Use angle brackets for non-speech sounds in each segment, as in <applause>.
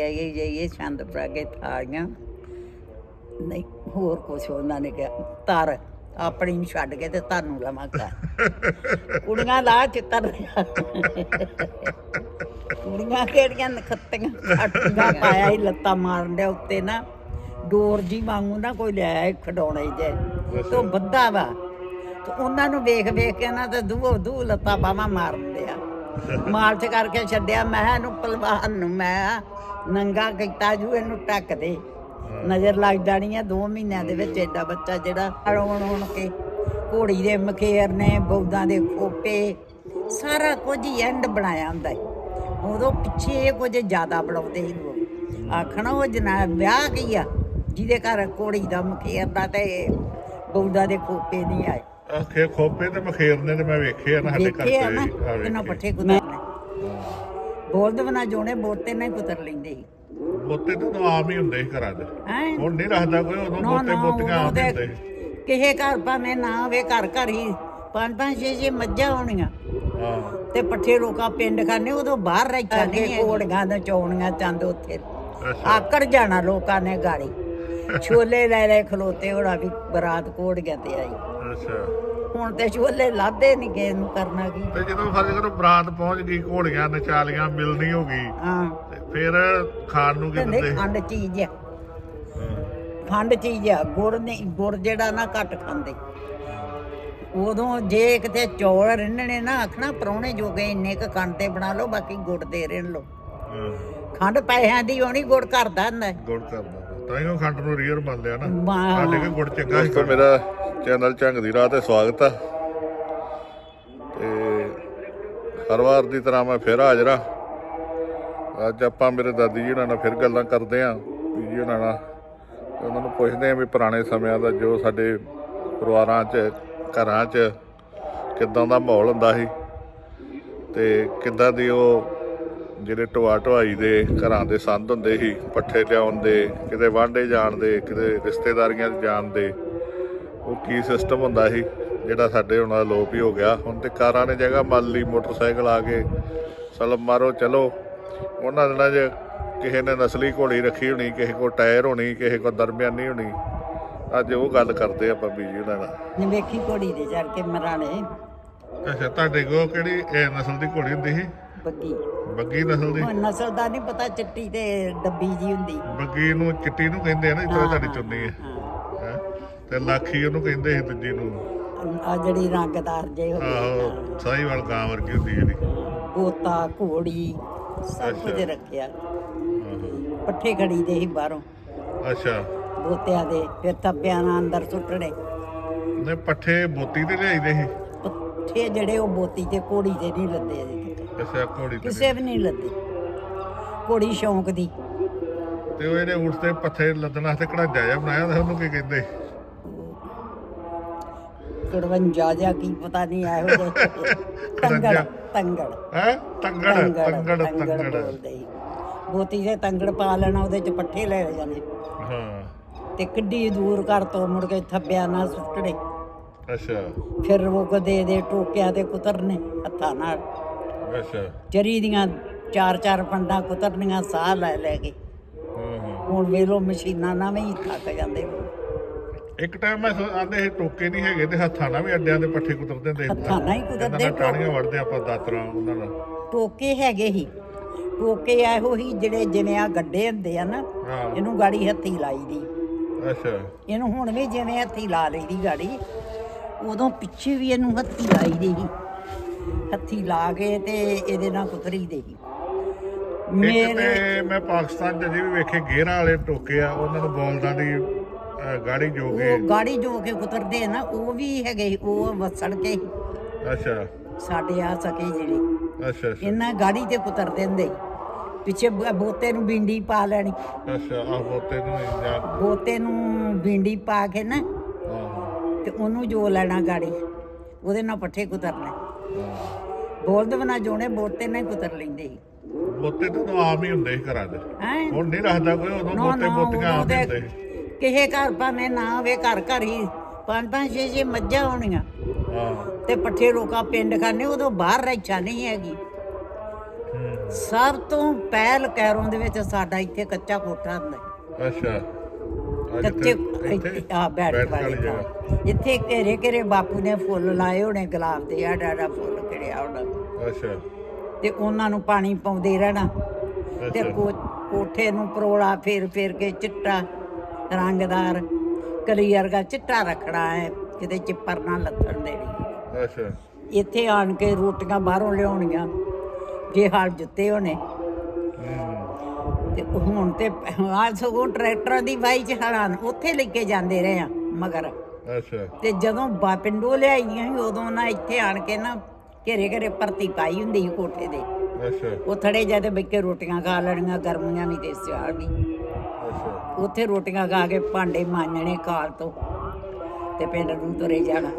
ਆਈਏ ਜਾਈਏ ਛੰਦ ਪ੍ਰਾਗੇ ਥਾਲੀਆਂ। ਨਹੀਂ ਹੋਰ ਕੁਛ ਉਹਨਾਂ ਨੇ ਕਿਹਾ ਤਰ ਆਪਣੀ ਨੂੰ ਛੱਡ ਕੇ ਤੇ ਤੁਹਾਨੂੰ ਲਵਾਂਗਾ <laughs> ਕੁੜੀਆਂ ਲਾ ਚਿੱਤਰ ਕੁੜੀਆਂ ਕਿਹੜੀਆਂ ਨਖੱਤੀਆਂ? ਛੱਟੀਆਂ ਪਾਇਆ ਹੀ ਲੱਤਾਂ ਮਾਰਨ ਦੇ ਉੱਤੇ ਨਾ। ਡੋਰ ਜੀ ਵਾਂਗੂ ਨਾ ਕੋਈ ਲਿਆਇਆ ਸੀ ਖਡਾਉਣੇ ਜੇ। ਤੋਂ ਬੱਧਾ ਵਾ। ਤੇ ਉਹਨਾਂ ਨੂੰ ਵੇਖ ਵੇਖ ਕੇ ਨਾ ਤੇ ਦੂਹ ਦੂਹ ਲੱਤਾਂ ਬਾਹਾਂ ਮਾਰਨ ਦਿਆ <laughs> ਮਾਲਚ ਕਰਕੇ ਛੱਡਿਆ ਮੈਂ ਇਹਨੂੰ ਪਹਿਲਵਾਨ ਨੂੰ ਮੈਂ। ਨੰਗਾ ਕੀਤਾ ਜੂ ਇਹਨੂੰ ਟੱਕ ਦੇ। ਨਜ਼ਰ ਲੱਗ ਜਾਣੀ ਆ 2 ਮਹੀਨਿਆਂ ਦੇ ਵਿੱਚ ਐਡਾ ਬੱਚਾ ਜਿਹੜਾ ਰੋਣ ਰੋਣ ਕੇ ਘੋੜੀ ਦੇ ਮਖੇਰ ਨੇ ਬੌਦਾਂ ਦੇ ਖੋਪੇ ਸਾਰਾ ਕੁਝ ਹੀ ਐਂਡ ਬਣਾਇਆ ਹੁੰਦਾ ਹੈ ਉਦੋਂ ਪਿੱਛੇ ਇਹ ਕੁਝ ਜ਼ਿਆਦਾ ਬਣਾਉਂਦੇ ਸੀ ਲੋਕ ਆਖਣਾ ਉਹ ਜਨਾ ਵਿਆਹ ਕੀ ਆ? ਜਿਹਦੇ ਘਰ ਘੋੜੀ ਦਾ ਮਖੇਰ ਦਾ ਤੇ ਬੌਦਾਂ ਦੇ ਖੋਪੇ ਨਹੀਂ ਆਏ। ਆਖੇ ਖੋਪੇ ਤੇ ਮਖੇਰਨੇ ਤੇ ਮੈਂ ਵੇਖੇ ਆ ਨਾ ਸਾਡੇ ਘਰ ਆ ਨਾ ਇਹਨਾਂ। ਪੱਠੇ ਕੁਤਰਨੇ ਬੋਲਦ ਬਣਾ ਜੋਣੇ ਬੋਤੇ ਨਹੀਂ ਕੁਤਰ ਲੈਂਦੇ ਸੀ। ਬੋਤੇ ਤਾਂ ਉਦੋਂ ਆਮ ਹੀ ਹੁੰਦੇ ਸੀ ਘਰਾਂ 'ਚ ਹੈਂ? ਹੁਣ ਨਹੀਂ ਰੱਖਦਾ ਕੋਈ ਉਦੋਂ ਨਾ ਬੋਤੇ ਨਾ ਬੋਤੀਆਂ ਆਮ ਹੁੰਦੇ ਸੀ। ਕਿਸੇ ਘਰ ਭਾਵੇਂ ਨਾ ਹੋਵੇ ਘਰ ਘਰ ਹੀ ਪੰਜ ਪੰਜ ਛੇ ਛੇ ਮੱਝਾਂ ਹੋਣੀਆਂ। ਹਾਂ। ਤੇ ਪੱਠੇ ਲੋਕਾਂ ਪਿੰਡ ਖਾਨੇ ਉਦੋਂ ਬਾਹਰ ਰਹਿ ਕੇ ਕੋੜੀਆਂ ਦਾ ਚੌਣੀਆਂ ਚੰਦ ਉੱਥੇ। ਅੱਛਾ। ਆਕੜ ਜਾਣਾ ਲੋਕਾਂ ਨੇ ਗਾੜੀ। <laughs> ਛੋਲੇ ਲੈ ਲੈ ਖਲੋਤੇ ਹੋਣਾ ਵੀ ਬਰਾਤ ਕੋੜੀਆਂ ਤੇ ਆਈ। ਅੱਛਾ। ਹੁਣ ਤੇ ਛੋਲੇ ਲਾਦੇ ਨਹੀਂ ਕਿਸੇ ਨੂੰ ਕਰਨਾ ਕੀ। ਤੇ ਜਦੋਂ ਫਰਜ਼ ਕਰੋ ਬਰਾਤ ਪਹੁੰਚ ਗਈ ਘੋੜੀਆਂ ਨਚਾਲੀਆਂ ਮਿਲਣੀ ਹੋ ਗਈ। ਹਾਂ। ਤੇ ਫਿਰ ਖਾਣ ਨੂੰ ਕੀ ਦਿੰਦੇ ਨਹੀਂ ਖੰਡ ਚੀਜ਼ ਆ। ਖੰਡ ਚੀਜ਼ ਆ ਗੁੜ ਨਹੀਂ ਗੁੜ ਜਿਹੜਾ ਨਾ ਘੱਟ ਖਾਂਦੇ। ਉਦੋਂ ਜੇ ਕਿਤੇ ਚੌਲ ਰਿੰਨਣੇ ਨਾ ਆਖਣਾ ਪਰੌਣੇ ਜੋਗੇ ਇੰਨੇ ਕ ਖੰਡ ਤੇ ਬਣਾ ਲਓ ਬਾਕੀ ਗੁੜ ਦੇ ਰਿੰਨ ਲਓ। ਖੰਡ ਪੈਸਿਆਂ ਦੀ ਹੋਣੀ ਗੁੜ ਕਰਦਾ ਹੁੰਦਾ। ਗੁੜ ਕਰਦਾ ਤਾਂ ਹੀ ਉਹ ਖੰਡ ਨੂੰ ਰੀਅਰ ਮੰਨ ਲਿਆ ਨਾ। ਸਾਡੇ ਕੋਲ ਗੁੜ ਚੰਗਾ ਸੀ। ਮੇਰਾ ਚੈਨਲ ਝੰਗ ਦੀ ਰਾਹ ਤੇ ਸਵਾਗਤ ਆ। ਤੇ ਹਰ ਵਾਰ ਦੀ ਤਰ੍ਹਾਂ ਮੈਂ ਫਿਰ ਹਾਜ਼ਰ ਆ। ਅੱਜ ਆਪਾਂ ਮੇਰੇ ਦਾਦੀ ਜੀ ਉਹਨਾਂ ਨਾਲ ਫਿਰ ਗੱਲਾਂ ਕਰਦੇ ਆ ਜੀ ਉਹਨਾਂ ਨਾਲ ਉਹਨਾਂ ਨੂੰ ਪੁੱਛਦੇ ਆ ਵੀ ਪੁਰਾਣੇ ਸਮਿਆਂ ਦਾ ਜੋ ਸਾਡੇ ਪਰਿਵਾਰਾਂ 'ਚ, ਘਰਾਂ 'ਚ ਕਿੱਦਾਂ ਦਾ ਮਾਹੌਲ ਹੁੰਦਾ ਸੀ ਤੇ ਕਿੱਦਾਂ ਦੀ ਉਹ ਜਿਹੜੇ ਢਵਾ ਢਵਾਈ ਦੇ ਘਰਾਂ ਦੇ ਸੰਦ ਹੁੰਦੇ ਸੀ, ਪੱਠੇ ਲਿਆਉਣ ਦੇ, ਕਿਤੇ ਵਾਂਡੇ ਜਾਣ ਦੇ, ਕਿਤੇ ਰਿਸ਼ਤੇਦਾਰੀਆਂ 'ਚ ਜਾਣ ਦੇ ਉਹ ਕੀ ਸਿਸਟਮ ਹੁੰਦਾ ਸੀ ਜਿਹੜਾ ਸਾਡੇ ਹੁਣ ਅਲੋਪ ਹੀ ਹੋ ਗਿਆ। ਹੁਣ ਤੇ ਕਾਰਾਂ ਨੇ ਜਗ੍ਹਾ ਮੰਨ ਲਈ ਮੋਟਰਸਾਈਕਲ ਆ ਗਏ। ਸਲਮ ਮਾਰੋ ਚਲੋ। ਉਹਨਾਂ ਦਿਨਾਂ 'ਚ ਕਿਸੇ ਨੇ ਨਸਲੀ ਘੋੜੀ ਰੱਖੀ ਹੋਣੀ ਕਿਸੇ ਕੋਲ ਟਾਇਰ ਹੋਣੀ ਕਿਸੇ ਕੋਲ ਦਰਮਿਆਨੀ ਹੋਣੀ। ਅੱਜ ਉਹ ਗੱਲ ਕਰਦੇ ਆਪਾਂ ਬੀਜੀ ਉਹਨਾਂ ਨਾਲ। ਨੇ ਵੇਖੀ ਘੋੜੀ ਦੇ ਚੜ ਕੇ ਮਰਾਣੇ ਅੱਛਾ ਤੁਹਾਡੇ ਕੋਲ ਕਿਹੜੀ ਇਹ ਨਸਲ ਦੀ ਘੋੜੀ ਹੁੰਦੀ ਸੀ? ਬੱਗੀ। ਬੱਗੀ ਨਸਲ ਦੀ? ਨਸਲ ਦਾ ਨਹੀਂ ਪਤਾ ਚਿੱਟੀ ਤੇ ਡੱਬੀ ਜੀ ਹੁੰਦੀ। ਬੱਗੀ ਨੂੰ ਚਿੱਟੀ ਨੂੰ ਕਹਿੰਦੇ ਆ ਨਾ ਜਿੱਦਾਂ ਤੁਹਾਡੀ ਚੁੰਨੀ ਹੈਂ? ਤੇ ਲਾਖੀ ਉਹਨੂੰ ਕਹਿੰਦੇ ਸੀ ਦੂਜੀ ਨੂੰ। ਆ ਜਿਹੜੀ ਰੰਗਦਾਰ ਜੇ ਹੁੰਦੀ ਆਹੋ ਸਾਹੀਵਾਲ ਗਾਂ ਵਰਗੀ ਹੁੰਦੀ ਜਿਹੜੀ। ਗੋਤਾ ਘੋੜੀ ਸਭ ਕੁਝ ਅੱਛਾ। ਰੱਖਿਆ। ਆਹੋ। ਪੱਠੇ ਖੜੀ ਦੇ ਸੀ ਬਾਹਰੋਂ। ਅੱਛਾ। ਬੋਤਿਆਂ ਦੇ ਫਿਰ ਥੱਪਿਆਂ ਨਾਲ ਅੰਦਰ ਸੁੱਟਣੇ। ਨੇ ਪੱਠੇ ਬੋਤੀ ਤੇ ਲਿਆਈਦੇ ਸੀ? ਪੱਠੇ ਜਿਹੜੇ ਉਹ ਬੋਤੀ ਤੇ ਘੋੜੀ ਤੇ ਨਹੀਂ ਲੱਦੇ ਅਜੇ ਤੱਕ। ਅੱਛਾ ਘੋੜੀ ਤੇ ਕਿਸੇ ਵੀ ਨਹੀਂ ਲੱਦੇ। ਘੋੜੀ ਸ਼ੌਂਕ ਦੀ। ਤੇ ਉਹ ਇਹਨੇ ਊਠ ਤੇ ਪੱਥੇ ਲੱਦਣ ਵਾਸਤੇ ਕਢਾਜਾ ਜਿਹਾ ਬਣਾਇਆ ਤਾਂ ਉਹਨੂੰ ਕੀ ਕਹਿੰਦੇ ਕੜਵੰਜਾ ਜਾਂ ਕੀ ਪਤਾ ਨਹੀਂ ਇਹੋ ਜਿਹੇ। ਤੰਗੜ। ਤੰਗੜ। ਹੈ? ਤੰਗੜ ਤੰਗੜ ਤੰਗੜ ਬੋਲਦੇ ਸੀ। ਬੋਤੀ ਦੇ ਤੰਗੜ ਪਾ ਲੈਣਾ ਉਹਦੇ ਚ ਪੱਠੇ ਲੈ ਜਾਣੇ। ਹਾਂ। ਤੇ ਕਿੱਡੀ ਦੂਰ ਕਰ ਤੋਂ ਮੁੜ ਕੇ ਥੱਬਿਆਂ ਨਾਲ ਸੁੱਟਣੇ। ਅੱਛਾ। ਫਿਰ ਰੋਕ ਦੇ ਦੇ ਟੋਕਿਆਂ ਤੇ ਕੁਤਰਨੇ ਹੱਥਾਂ ਨਾਲ। ਅੱਛਾ। ਚਰੀ ਦੀਆਂ ਚਾਰ ਚਾਰ ਪੰਡਾਂ ਕੁਤਰਨੀਆਂ ਸਾਹ ਲੈ ਲੈ ਕੇ। ਹੂੰ ਹੂੰ। ਹੁਣ ਵੇਲੋ ਮਸ਼ੀਨਾਂ ਨਾਲ ਵੀ ਥੱਕ ਜਾਂਦੇ ਇੱਕ ਟਾਈਮ ਮੈਂ ਆਂਦੇ ਸੀ ਟੋਕੇ ਨਹੀਂ ਹੈਗੇ ਤੇ ਹੱਥਾਂ ਨਾਲ ਵੀ ਅੱਡਿਆਂ ਦੇ ਪੱਠੇ ਕੁਤਰਦੇ ਹੁੰਦੇ ਸੀ। ਹੱਥਾਂ ਨਾਲ ਹੀ ਕੁਤਰਦੇ ਇਹਨਾਂ ਨਾਲ ਟਾਹਣੀਆਂ ਵੜਦੇ ਆਪਾਂ ਦਾਤਰਾਂ ਉਹਨਾਂ ਨਾਲ। ਟੋਕੇ ਹੈਗੇ ਹੀ ਟੋਕੇ ਇਹੋ ਹੀ ਜਿਹੜੇ ਜਿਵੇਂ ਆ ਗੱਡੇ ਹੁੰਦੇ ਆ ਨਾ ਹਾਂ। ਇਹਨੂੰ ਗਾੜੀ ਹੱਥੀ ਲਾਈ ਦੀ। ਅੱਛਾ। ਇਹਨੂੰ ਹੁਣ ਵੀ ਜਿਵੇਂ ਹੱਥੀ ਲਾ ਲਈ ਦੀ ਗਾੜੀ ਉਦੋਂ ਪਿੱਛੇ ਵੀ ਇਹਨੂੰ ਹੱਥੀ ਲਾਈ ਦੀ ਸੀ। ਹੱਥੀ ਲਾ ਕੇ ਤੇ ਇਹਦੇ ਨਾਲ ਕੁਤਰੀ ਦੇ ਸੀ। ਇੱਕ ਮੇਰੇ ਮੈਂ ਪਾਕਿਸਤਾਨ ਅਜੇ ਵੀ ਵੇਖੇ ਗੇਰਾਂ ਵਾਲੇ ਟੋਕੇ ਆ ਉਹਨਾਂ ਨੂੰ ਬੋਲਦਾਂ ਦੀ ਅਹ, ਗਾੜੀ ਜੋ ਕੇ ਉਹ ਗਾੜੀ ਜੋ ਕੇ ਕੁਤਰਦੇ ਆ ਨਾ ਉਹ ਵੀ ਹੈਗੇ ਸੀ, ਉਹ ਵਸੜ ਕੇ। ਅੱਛਾ। ਸਾਡੇ ਆ ਸਕੇ ਜਿਹੜੇ। ਅੱਛਾ ਅੱਛਾ। ਇਹਨਾਂ ਗਾੜੀ ਤੇ ਕੁਤਰ ਦਿੰਦੇ। ਪਿੱਛੇ ਬ- ਬੋਤੇ ਨੂੰ ਬਿੰਡੀ ਪਾ ਲੈਣੀ। ਅੱਛਾ ਆਹ ਬੋਤੇ ਨੂੰ ਜਾਂ ਬੋਤੇ ਨੂੰ ਬਿੰਡੀ ਪਾ ਕੇ ਨਾ ਆਹ। ਤੇ ਉਹਨੂੰ ਜੋ ਲੈਣਾ ਗਾੜੀ ਉਹਦੇ ਨਾਲ ਪੱਠੇ ਕੁਤਰਨੇ। ਬੋਲਦ ਬਣਾ ਜੋਣੇ ਬੋਤੇ ਨਾਲ ਹੀ ਕੁਤਰ ਲੈਂਦੇ ਸੀ। ਬੋਤੇ ਤਾਂ ਆਮ ਹੀ ਹੁੰਦੇ ਸੀ ਘਰਾਂ ਹੈਂ? ਹੁਣ ਨਹੀਂ ਰੱਖਦਾ ਕੋਈ ਉਦੋਂ ਨਾ ਬੋਤੇ ਨਾ ਬੋਤੀਆਂ ਆਮ ਹੀ ਹੁੰਦੇ ਸੀ। ਕਿਸੇ ਘਰ ਭਾਵੇਂ ਨਾ ਹੋਵੇ ਘਰ ਘਰ ਹੀ ਪੰਜ ਪੰਜ ਛੇ ਛੇ ਮੱਝਾਂ ਹੋਣੀਆਂ। ਹਾਂ। ਤੇ ਪੱਠੇ ਲੋਕਾਂ ਪਿੰਡ ਖਾਨੇ ਉਦੋਂ ਬਾਹਰ ਰਹਿਛਾ ਨਹੀਂ ਹੈਗੀ। ਹੂੰ। ਸਭ ਤੋਂ ਪਹਿਲ ਕੈਰੋਂ ਦੇ ਵਿੱਚ ਸਾਡਾ ਇੱਥੇ ਕੱਚਾ ਕੋਠਾ ਹੁੰਦਾ। ਸੀ। ਅੱਛਾ ਕੱਚੇ ਇੱਥੇ ਆ ਬੈਠ ਬੈਠਕ ਵਾਲੀ ਵਾਲੀ ਥਾਂ। ਇੱਥੇ ਘੇਰੇ ਘੇਰੇ ਬਾਪੂ ਨੇ ਫੁੱਲ ਲਾਏ ਹੋਣੇ ਗੁਲਾਬ ਦੇ ਆ ਡਾਡਾ ਫੁੱਲ ਖਿੜਿਆ ਹੋਣਾ ਅੱਛਾ। ਤੇ ਉਹਨਾਂ ਨੂੰ ਪਾਣੀ ਪਾਉਂਦੇ ਰਹਿਣਾ। ਤੇ ਅੱਛਾ। ਕੋ- ਕੋਠੇ ਨੂੰ ਪਰੋਲਾ ਫੇਰ ਫੇਰ ਕੇ ਚਿੱਟਾ। ਰੰਗਦਾਰ ਕਲੀ ਵਰਗਾ ਚਿੱਟਾ ਰੱਖਣਾ ਹੈ ਕਿਤੇ ਚਿੱਪਰ ਨਾ ਲੱਥਣ ਦੇਣੀ ਅੱਛਾ। ਇੱਥੇ ਆਣ ਕੇ ਰੋਟੀਆਂ ਬਾਹਰੋਂ ਲਿਆਉਣੀਆਂ ਜੇ ਹਾਲ ਜੁੱਤੇ ਹੋਣੇ। ਤੇ ਹੁਣ ਤੇ ਆ ਸਗੋਂ ਟਰੈਕਟਰਾਂ ਦੀ ਵਾਈ ਚ ਹਲਾਂ ਉੱਥੇ ਲੈ ਕੇ ਜਾਂਦੇ ਰਹੇ ਆ ਮਗਰ। ਅੱਛਾ। ਤੇ ਜਦੋਂ ਬਾ ਪਿੰਡੋਂ ਲਿਆਈਆਂ ਸੀ ਉਦੋਂ ਨਾ ਇੱਥੇ ਆਣ ਕੇ ਨਾ ਘੇਰੇ ਘੇਰੇ ਪਰਤੀ ਪਾਈ ਹੁੰਦੀ ਸੀ ਕੋਠੇ ਦੇ। ਅੱਛਾ। ਉਹ ਥੜੇ ਜਾ ਤੇ ਬੈਠ ਕੇ ਰੋਟੀਆਂ ਖਾ ਲੈਣੀਆਂ ਗਰਮੀਆਂ ਵੀ ਤੇ ਸਿਆਲ ਵੀ। ਉੱਥੇ ਰੋਟੀਆਂ ਖਾ ਕੇ ਭਾਂਡੇ ਮਾਂਜਣੇ ਕਾਲ ਤੋਂ ਤੇ ਪਿੰਡ ਨੂੰ ਤੁਰੇ ਜਾਣਾ।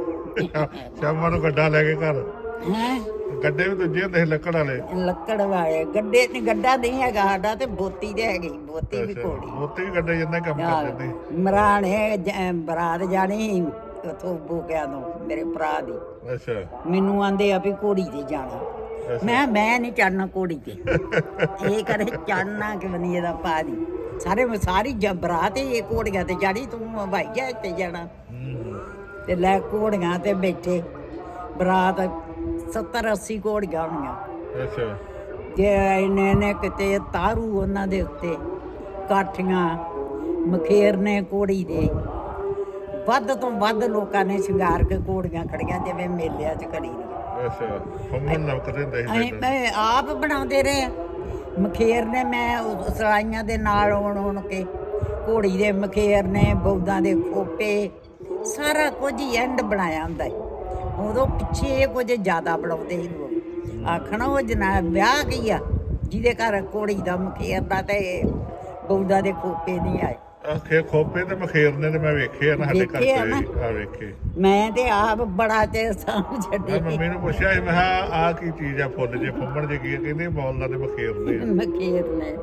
ਸ਼ਾਮਾਂ ਨੂੰ ਗੱਡਾ ਲੈ ਕੇ ਘਰ। ਹੈ? ਗੱਡੇ ਵੀ ਦੂਜੇ ਹੁੰਦੇ ਸੀ ਲੱਕੜ ਵਾਲੇ। ਲੱਕੜ ਵਾਲੇ। ਗੱਡੇ ਤੇ ਗੱਡਾ ਨਹੀਂ ਹੈਗਾ ਸਾਡਾ ਤੇ ਬੋਤੀ ਦੇ ਹੈਗੀ ਬੋਤੀ ਵੀ ਕੋੜੀ ਉੱਤੇ ਵੀ ਗੱਡੇ ਜਿੰਨਾ ਕੰਮ ਕਰ ਦਿੰਦੇ ਮਰਾਣੇ ਜ- ਬਰਾਤ ਜਾਣੀ ਉਥੋਂ ਬੋਕਿਆਂ ਤੋਂ ਮੇਰੇ ਭਰਾ ਦੀ। ਅੱਛਾ। ਮੈਨੂੰ ਆਂਦੇ ਆ ਵੀ ਘੋੜੀ ਤੇ ਜਾਣਾ। ਮੈਂ ਮੈਂ ਨਹੀਂ ਚੜਨਾ ਘੋੜੀ ਤੇ। ਇਹ ਕਰੇ ਚੜਨਾ ਕਿ ਬਣੀ ਇਹਦਾ ਪਾ ਦੀ। ਸਾਰੇ ਸਾਰੀ ਜ- ਬਰਾਤ ਹੀ ਇਹ ਘੋੜੀਆਂ ਤੇ ਚੜੀ ਤੂੰ ਹਵਾਈ ਜਹਾਜ਼ ਤੇ ਜਾਣਾ। ਤੇ ਲੈ ਘੋੜੀਆਂ ਤੇ ਬੈਠੇ। ਬਰਾਤ 70 80 ਘੋੜੀਆਂ ਹੋਣੀਆਂ। ਅੱਛਾ। ਜੇ ਇਹਨੇ ਨੇ ਕਿਤੇ ਤਾਰੂ ਉਹਨਾਂ ਦੇ ਉੱਤੇ ਕਾਠੀਆਂ ਮਖੇਰਨੇ ਕੋੜੀ ਦੇ। ਵੱਧ ਤੋਂ ਵੱਧ ਲੋਕਾਂ ਨੇ ਸ਼ਿੰਗਾਰ ਕੇ ਕੋੜੀਆਂ ਖੜੀਆਂ ਜਿਵੇਂ ਮੇਲਿਆਂ 'ਚ ਦੀ ਅੱਛਾ। ਹੁੰਦੇ ਸੀ ਅਸੀਂ ਪਿੰਡ। ਮੈਂ ਆਪ ਬਣਾਉਂਦੇ ਰਹੇ। ਮਖੇਰ ਨੇ ਮੈਂ ਉਹ ਸਲਾਈਆਂ ਦੇ ਨਾਲ ਆਉਣ ਆਉਣ ਕੇ ਘੋੜੀ ਦੇ ਮਖੇਰ ਨੇ ਬੌਦਾਂ ਦੇ ਖੋਪੇ, ਸਾਰਾ ਕੁਝ ਹੀ ਐਂਡ ਬਣਾਇਆ ਹੁੰਦਾ ਹੈ। ਉਦੋਂ ਪਿੱਛੇ ਇਹ ਕੁਝ ਜ਼ਿਆਦਾ ਬਣਾਉਂਦੇ ਸੀ ਲੋਕ। ਆਖਣਾ ਉਹ ਜਨਾ ਵਿਆਹ ਕੀ ਆ, ਜਿਹਦੇ ਘਰ ਘੋੜੀ ਦਾ ਮਖੇਰ ਦਾ ਤੇ ਬੌਦਾਂ ਦੇ ਖੋਪੇ ਨਹੀਂ ਆਏ। ਆਖੇ ਖੋਪੇ ਤੇ ਮਖੇਰਨੇ ਤੇ ਮੈਂ ਵੇਖੇ ਆ ਨਾ ਸਾਡੇ ਘਰ ਵੇਖੇ ਆ ਨਾ? ਤੇ ਆ ਵੇਖੇ। ਮੈਂ ਤੇ ਆਪ ਬੜਾ ਚਿਰ ਸਾਂਭ ਛੱਡੇ ਮੈਂ ਮੰਮੀ ਨੂੰ ਪੁੱਛਿਆ ਸੀ ਮੈਂ ਕਿਹਾ ਆ ਕੀ ਚੀਜ਼ ਆ ਫੁੱਲ ਜੇ ਫੰਮਣ ਜੇ ਕੀ ਆ? ਕਹਿੰਦੇ ਬੋਲਦਾ ਤੇ ਮਖੇਰਨੇ ਆ। ਮਖੇਰ ਨੇ।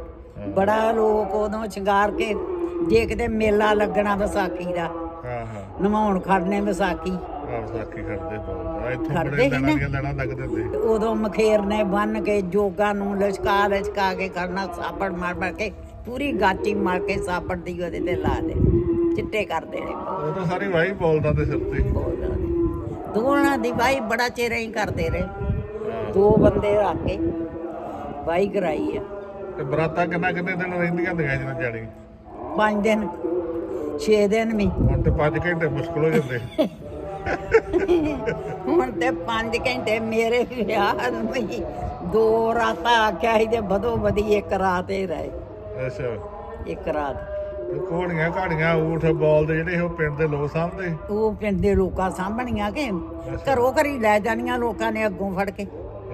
ਬੜਾ ਲੋਕ ਉਦੋਂ ਸ਼ਿੰਗਾਰ ਕੇ ਜੇ ਕਿਤੇ ਮੇਲਾ ਲੱਗਣਾ ਵਿਸਾਖੀ ਦਾ ਹਾਂ ਹਾਂ। ਨਵਾਉਣ ਖੜਨੇ ਵਿਸਾਖੀ। ਆ ਵਿਸਾਖੀ ਕਰਦੇ ਬੋਲਦਾ ਇੱਥੋਂ ਕਰਦੇ ਬੜੇ ਸੀ ਲੈਣਾ ਨਾ। ਦੀਆਂ ਲੈਣਾ ਲੱਗਦੇ ਹੁੰਦੇ ਤੇ ਉਦੋਂ ਮਖੇਰ ਨੇ ਬੰਨ ਕੇ ਜੋਗਾ ਨੂੰ ਲਸ਼ਕਾ ਲਸ਼ਕਾ ਕੇ ਕਰਨਾ ਸਾਪੜ ਮਾਰ ਮਾਰ ਕੇ ਪੂਰੀ ਗਾਚੀ ਮਾਰ ਕੇ ਸਾਪੜ ਦੀ ਉਹਦੇ ਤੇ ਲਾ ਦੇ। ਚਿੱਟੇ ਕਰ ਦੇਣੇ। ਉਹ ਤਾਂ ਸਾਰੀ ਵਾਹੀ ਬੋਲਦਾ ਤੇ ਸਿਰ ਤੇ। ਦੋਨਾਂ ਦੀ ਬਾਈ ਬੜਾ ਚਿਰ ਹੀ ਕਰਦੇ ਰਹੇ। ਦੋ ਬੰਦੇ ਰੱਖ ਕੇ ਬਾਈ ਕਰਾਈ ਆ। ਤੇ ਬਰਾਤਾਂ ਕਿੰਨਾ ਕਿੰਨੇ ਦਿਨ ਰਹਿੰਦੀਆਂ ਹੁੰਦੀਆਂ ਜਦੋਂ ਜਾਣੀ ਪੰਜ ਦਿਨ 6 ਦਿਨ ਵੀ। ਹੁਣ ਤੇ 5 ਘੰਟੇ ਮੁਸ਼ਕਲ ਹੋ ਜਾਂਦੇ। ਹੁਣ ਤੇ 5 ਘੰਟੇ ਮੇਰੇ ਵਿਆਹ ਨੂੰ ਹੀ ਦੋ ਰਾਤਾਂ ਆਖਿਆ ਸੀ ਤੇ ਬਦੋ ਬਦੀ ਇੱਕ ਰਾਤ ਹੀ ਰਹੇ। ਅੱਛਾ। ਇੱਕ ਰਾਤ। ਤੇ ਘੋੜੀਆਂ ਘਾੜੀਆਂ ਊਠ ਬੋਲਦੇ ਜਿਹੜੇ ਉਹ ਪਿੰਡ ਦੇ ਲੋਕ ਸਾਹਮਣੇ ਉਹ ਪਿੰਡ ਦੇ ਲੋਕਾਂ ਸਾਂਭਣੀਆਂ ਕਿ ਘਰੋਂ ਘਰੀ ਲੈ ਜਾਣੀਆਂ ਲੋਕਾਂ ਨੇ ਅੱਗੋਂ ਫੜ ਕੇ।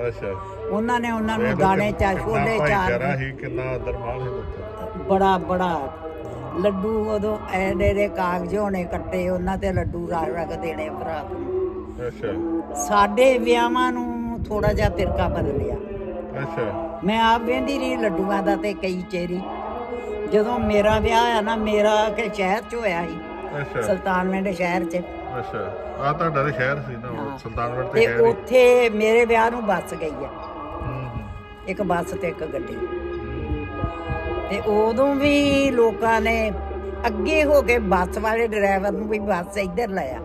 ਅੱਛਾ। ਉਹਨਾਂ ਨੇ ਉਹਨਾਂ ਨੂੰ ਦਾਣੇ ਚਾ ਛੋਲੇ ਭਾਈਚਾਰਾ ਚਾਰ ਹੀ ਕਿੰਨਾ ਦਰਮਾਨ ਹੈ ਲੋਕਾਂ ਬੜਾ ਬੜਾ। ਲੱਡੂ ਉਦੋਂ ਐਡੇ ਦੇ ਕਾਗਜ਼ ਹੋਣੇ ਕੱਟੇ ਉਹਨਾਂ ਤੇ ਲੱਡੂ ਰੱਖ ਰੱਖ ਦੇਣੇ ਭਰਾ। ਦਾ। ਅੱਛਾ। ਸਾਡੇ ਵਿਆਹਾਂ ਨੂੰ ਥੋੜਾ ਜਿਹਾ ਫਿਰਕਾ ਬਦਲਿਆ। ਅੱਛਾ। ਮੈਂ ਆਪ ਵੇਂਦੀ ਰਹੀ ਲੱਡੂਆਂ ਦਾ ਤੇ ਕਈ ਚੇਰੀ। ਜਦੋਂ ਮੇਰਾ ਵਿਆਹ ਹੋਇਆ ਨਾ ਮੇਰਾ ਕਿ ਸ਼ਹਿਰ ਚ ਹੋਇਆ ਸੀ। ਅੱਛਾ। ਸੁਲਤਾਨਵਿੰਡ ਸ਼ਹਿਰ ਚ। ਅੱਛਾ। ਆ ਤੁਹਾਡਾ ਤੇ ਸ਼ਹਿਰ ਸੀ ਨਾ ਹਾਂ। ਸੁਲਤਾਨਪੁਰ ਤੇ ਤੇ ਸ਼ਹਿਰ ਹੀ ਉੱਥੇ ਮੇਰੇ ਵਿਆਹ ਨੂੰ ਬੱਸ ਗਈ ਆ। ਹੂੰ, ਇੱਕ ਬੱਸ ਤੇ ਇੱਕ ਗੱਡੀ। ਤੇ ਉਦੋਂ ਵੀ ਲੋਕਾਂ ਨੇ ਅੱਗੇ ਹੋ ਕੇ ਬੱਸ ਵਾਲੇ ਡਰਾਈਵਰ ਨੂੰ ਵੀ ਬੱਸ ਇੱਧਰ ਲਾਇਆ।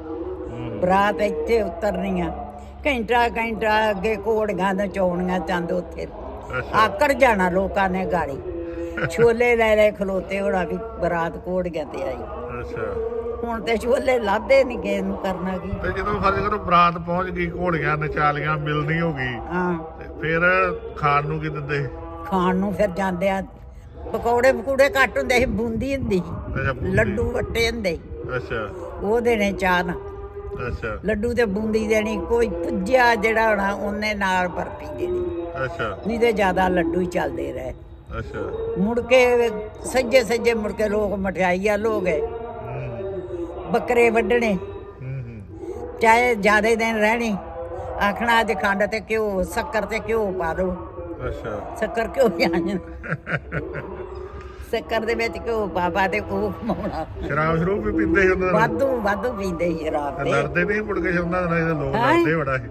ਹੂੰ। ਬਰਾਤ ਇੱਥੇ ਉਤਰਨੀਆਂ ਘੰਟਾ ਘੰਟਾ ਅੱਗੇ ਘੋੜੀਆਂ ਨਚਾਉਣੀਆਂ ਚੰਦ ਉੱਥੇ। ਆਕੜ ਜਾਣਾ ਲੋਕਾਂ ਨੇ ਗਾੜੀ। ਛੋਲੇ ਲੈ ਲੈ ਖਲੋਤੇ ਹੋਣਾ ਵੀ ਬਰਾਤ ਘੋੜੀਆਂ ਤੇ ਆਈ। ਅੱਛਾ। ਹੁਣ ਤੇ ਛੋਲੇ ਲਾਦੇ ਨਹੀਂ ਕਿਸੇ ਨੂੰ ਕਰਨਾ ਕੀ। ਤੇ ਜਦੋਂ ਫਰਜ਼ ਕਰੋ ਬਰਾਤ ਪਹੁੰਚ ਗਈ ਘੋੜੀਆਂ ਨਚਾਲੀਆਂ ਮਿਲਣੀ ਹੋ ਗਈ। ਹਾਂ। ਤੇ ਫਿਰ ਖਾਣ ਨੂੰ ਕੀ ਦਿੰਦੇ? ਖਾਣ ਨੂੰ ਫਿਰ ਜਾਂਦੇ ਆ। ਪਕੌੜੇ ਪਕੂੜੇ ਘੱਟ ਹੁੰਦੇ ਸੀ ਬੂੰਦੀ ਹੁੰਦੀ ਸੀ। ਲੱਡੂ ਵੱਟੇ ਹੁੰਦੇ। ਅੱਛਾ। ਉਹ ਦੇਣੇ ਚਾਹ ਨਾਲ। ਅੱਛਾ। ਲੱਡੂ ਤੇ ਬੂੰਦੀ ਦੇਣੀ ਕੋਈ ਪੁੱਜਿਆ ਜਿਹੜਾ ਹੋਣਾ ਉਹਨੇ ਨਾਲ ਬਰਫੀ ਦੇਣੀ। ਅੱਛਾ। ਨਹੀਂ ਤੇ ਜ਼ਿਆਦਾ ਲੱਡੂ ਹੀ ਚੱਲਦੇ ਰਹੇ। ਅੱਛਾ। ਮੁੜ ਕੇ ਸੱਜੇ ਸੱਜੇ ਮੁੜ ਕੇ ਲੋਕ ਮਠਿਆਈਆਂ ਲੋ ਗਏ। ਹੂੰ। ਬੱਕਰੇ ਵੱਢਣੇ। ਚਾਹੇ ਜ਼ਿਆਦੇ ਦਿਨ ਰਹਿਣੀ ਆਖਣਾ ਅੱਜ ਖੰਡ ਤੇ ਘਿਓ ਸ਼ੱਕਰ ਤੇ ਘਿਓ ਪਾ ਦੋ। ਅੱਛਾ। ਸ਼ੱਕਰ ਘਿਓ ਜਾਣ। <laughs> ਸ਼ੱਕਰ ਦੇ ਵਿੱਚ ਘਿਓ ਪਾ ਪਾ ਤੇ ਉਹ ਖਮਾਉਣਾ ਸ਼ਰਾਬ ਸ਼ਰੂਬ ਵੀ ਪੀਂਦੇ ਸੀ ਉਹਨਾਂ ਨਾਲ। ਵਾਧੂ ਵਾਧੂ ਪੀਂਦੇ ਸੀ ਸ਼ਰਾਬ ਤੇ। ਲੜਦੇ ਨਹੀਂ ਮੁੜ ਕੇ ਉਹਨਾਂ ਨਾਲ ਇਹਦੇ ਲੋਕ ਹੈਂ? ਲੜਦੇ ਬੜਾ ਸੀ।